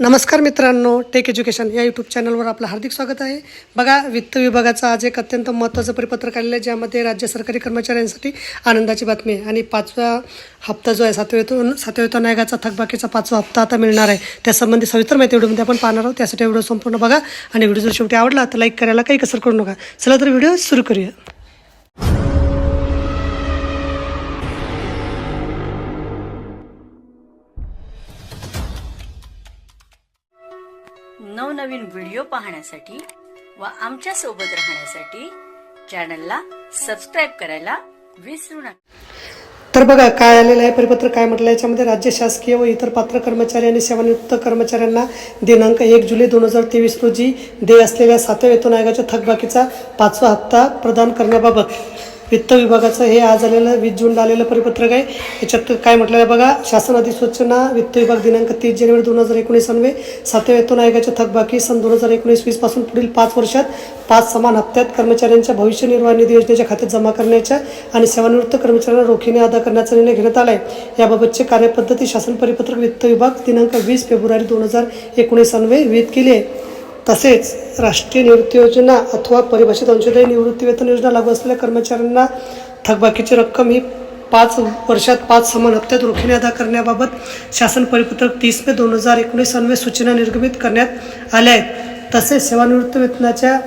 नमस्कार मित्रांनो take education या यूट्यूब चॅनलवर आपलं हार्दिक स्वागत आहे. बघा वित्त विभागाचा आज एक अत्यंत महत्त्वाचं परिपत्रक आलेलं आहे ज्यामध्ये राज्य सरकारी कर्मचाऱ्यांसाठी आनंदाची बातमी आहे. आणि पाचवा हप्ता जो आहे सातवेतून सातवेतून आयोगाचा थकबाकीचा पाचवा हप्ता आता मिळणार आहे. त्यासंबंधी सविस्तर माहिती व्हिडिओमध्ये आपण पाहणार आहोत. त्यासाठी व्हिडिओ संपूर्ण बघा. आणि व्हिडिओ जर शेवटी आवडला तर लाईक करायला काही कसर करू नका. चला तर व्हिडिओ सुरू करूया. नवनवीन व्हिडिओ पाहण्यासाठी व आमच्यासोबत राहण्यासाठी चॅनलला सबस्क्राईब करायला विसरू नका. तर बघा काय आलेलं आहे? परिपत्र काय म्हटलं? याच्यामध्ये राज्य शासकीय व इतर पात्र कर्मचारी आणि सेवानिवृत्त कर्मचाऱ्यांना दिनांक एक जुलै दोन हजार तेवीस रोजी देय असलेल्या सातव्या वेतन आयोगाच्या थकबाकीचा पाचवा हप्ता प्रदान करण्याबाबत वित्त विभागाचं हे आज आलेलं वीस जूनला आलेलं परिपत्रक आहे. याच्यात काय म्हटलं आहे बघा शासन अधिसूचना वित्त विभाग दिनांक तीस जानेवारी दोन हजार एकोणीस अन्वे सातव्या वेतन आयोगाच्या थकबाकी सन दोन हजार एकोणीस वीसपासून पुढील पाच वर्षात पाच समान हप्त्यात कर्मचाऱ्यांच्या भविष्य निर्वाह निधी योजनेच्या खात्यात जमा करण्याच्या आणि सेवानिवृत्त कर्मचाऱ्यांना रोखीने अदा करण्याचा निर्णय घेण्यात आला आहे याबाबतचे कार्यपद्धती शासन परिपत्रक वित्त विभाग दिनांक वीस फेब्रुवारी दोन हजार एकोणीस अन्वये विहित केली आहे. तसेच राष्ट्रीय निवृत्ती योजना अथवा परिभाषित अंशदायी निवृत्ती वेतन योजना लागू असलेल्या कर्मचाऱ्यांना थकबाकीची रक्कम ही पाच वर्षात पाच समान हप्त्यात रोखीने अदा करण्याबाबत शासन परिपत्रक तीस मे दोन हजार एकोणीस अन्वये सूचना निर्गमित करण्यात आल्या आहेत. तसेच सेवानिवृत्त वेतनाच्या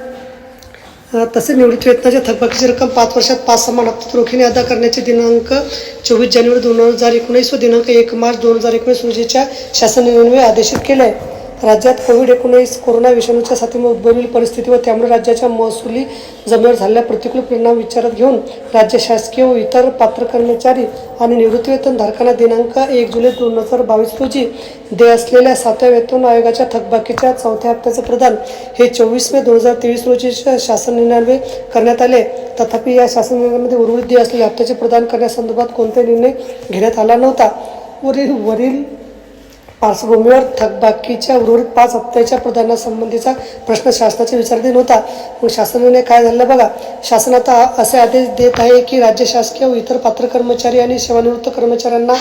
तसेच निवृत्ती वेतनाच्या थकबाकीची रक्कम पाच वर्षात पाच समान हप्त्यात रोखीने अदा करण्याचे दिनांक चोवीस जानेवारी दोन हजार एकोणीस व दिनांक एक मार्च दोन हजार एकोणीस रोजीच्या शासन निर्णय आदेशित केले आहे. राज्यात कोविड एकोणीस कोरोना विषाणूच्या साथीमुळे उद्भवलेली परिस्थिती व त्यामुळे राज्याच्या महसुली जमिनीवर झालेल्या प्रतिकूल परिणाम विचारात घेऊन राज्य शासकीय व इतर पात्र कर्मचारी आणि निवृत्तीवेतन धारकांना दिनांक एक जुलै दोन हजार बावीस रोजी देय असलेल्या सातव्या वेतन आयोगाच्या थकबाकीच्या चौथ्या हप्त्याचे प्रदान हे चोवीस मे दोन हजार तेवीस रोजीच्या शासन निर्णयान्वये करण्यात आले. तथापि या शासन निर्णयामध्ये उर्वरित देय असलेल्या हप्त्याचे प्रदान करण्यासंदर्भात कोणताही निर्णय घेण्यात आला नव्हता. वरील वरील पार्श्वभूमीवर थकबाकीच्या उर्वरित पाच हप्त्याच्या प्रदानासंबंधीचा प्रश्न शासनाच्या विचाराधीन होता. मग शासनाने काय झालं बघा? शासन आता असे आदेश देत आहे की राज्य शासकीय व इतर पात्र कर्मचारी आणि सेवानिवृत्त कर्मचाऱ्यांना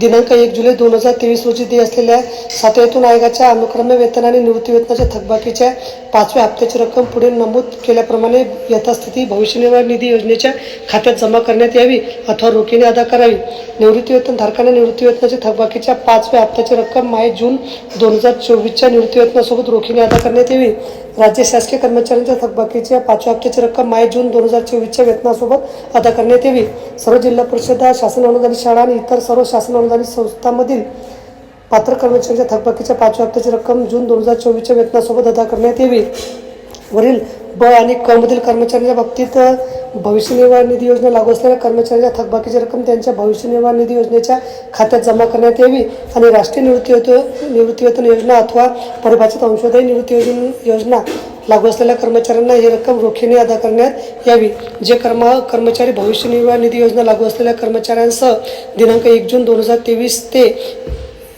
दिनांक एक जुलै दोन हजार तेवीस रोजी देय असलेल्या सातव्यातून आयोगाच्या अनुक्रम्य वेतन आणि निवृत्तीवेतनाच्या थकबाकीच्या पाचव्या हप्त्याची रक्कम पुढे नमूद केल्याप्रमाणे यथास्थिती भविष्य निर्वाह निधी योजनेच्या खात्यात जमा करण्यात यावी अथवा रोखीने अदा करावी. निवृत्तीवेतन धारकांना निवृत्तीवेतनाच्या थकबाकीच्या पाचव्या हप्त्याची रक्कम माय जून दोन हजार चोवीसच्या निवृत्तीवेतनासोबत रोखीने अदा करण्यात यावी. राज्य शासकीय कर्मचाऱ्यांच्या थकबाकीच्या पाचव्या हप्त्याची रक्कम माय जून दोन हजार चोवीसच्या वेतनासोबत अदा करण्यात यावी. सर्व जिल्हा परिषदा शासन अनुदानित शाळा आणि इतर सर्व शासन अनुदानित संस्थांमधील पात्र कर्मचाऱ्यांच्या थकबाकीच्या पाचव्या हप्त्याची रक्कम जून दोन हजार चोवीसच्या वेतनासोबत अदा करण्यात यावी. वरील ब आणि क मधील कर्मचाऱ्यांच्या बाबतीत भविष्य निर्वाह निधी योजना लागू असलेल्या कर्मचाऱ्यांच्या थकबाकीची रक्कम त्यांच्या भविष्य निर्वाह निधी योजनेच्या खात्यात जमा करण्यात यावी आणि राष्ट्रीय निवृत्तीवेतन निवृत्तीवेतन योजना अथवा परिभाषित अंशोदय निवृत्ती योजन योजना लागू असलेल्या कर्मचाऱ्यांना ही रक्कम रोखीने अदा करण्यात यावी. जे कर्म कर्मचारी भविष्य निर्वाह निधी योजना लागू असलेल्या कर्मचाऱ्यांसह दिनांक एक जून दोन हजार तेवीस ते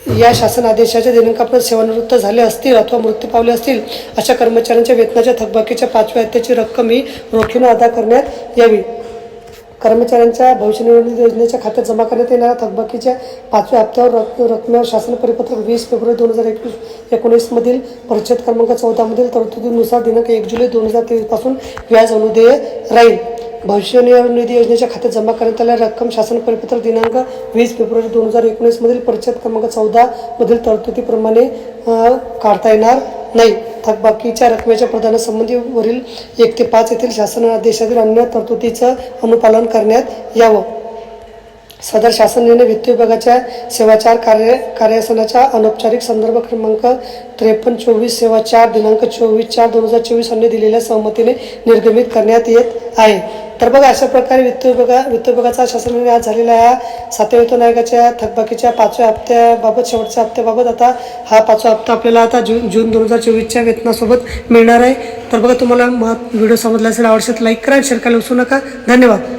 या शासन आदेशाच्या दिनांकापर्यंत सेवानिवृत्त झाले असतील अथवा मृत्यू पावले असतील अशा कर्मचाऱ्यांच्या वेतनाच्या थकबाकीच्या पाचव्या हप्त्याची रक्कम ही रोखीने अदा करण्यात यावी. कर्मचाऱ्यांच्या भविष्य निर्वाह योजनेच्या खात्यात जमा करण्यात येणाऱ्या थकबाकीच्या पाचव्या हप्त्यावर रक रकमेवर शासन परिपत्रक वीस फेब्रुवारी दोन हजार एकवीस एकोणीसमधील परिच्छेद क्रमांक चौदामधील तरतुदीनुसार दिनांक एक जुलै दोन हजार तेवीसपासून व्याज अनुदेय राहील. भविष्य निर्वाह निधी योजनेच्या खात्यात जमा करण्यात आलेल्या रक्कम शासन परिपत्र दिनांक वीस फेब्रुवारी दोन हजार एकोणीसमधील परिच्छेद क्रमांक चौदामधील तरतुदीप्रमाणे काढता येणार नाही. थकबाकीच्या रकमेच्या प्रदानासंबंधी वरील एक ते पाच येथील शासन आदेशातील अन्य तरतुदीचं अनुपालन करण्यात यावं. सदर शासन निर्णय वित्त विभागाच्या सेवाचार कार्य कार्यासनाच्या अनौपचारिक संदर्भ क्रमांक त्रेपन्न चोवीस सेवा चार दिनांक चोवीस चार दोन हजार चोवीस यांनी दिलेल्या सहमतीने निर्गमित करण्यात येत आहे. तर बघा अशा प्रकारे वित्त विभागा वित्त विभागाचा शासन निर्णय आज झालेला आहे. सातव्या वेतन आयोगाच्या थकबाकीच्या पाचव्या हप्त्याबाबत शेवटच्या हप्त्याबाबत आता हा पाचवा हप्ता आपल्याला आता जून जून दोन हजार चोवीसच्या वेतनासोबत मिळणार आहे. तर बघा तुम्हाला मह व्हिडिओ समजला असेल आवडशात लाईक करा शेअर करायला विसरू नका. धन्यवाद.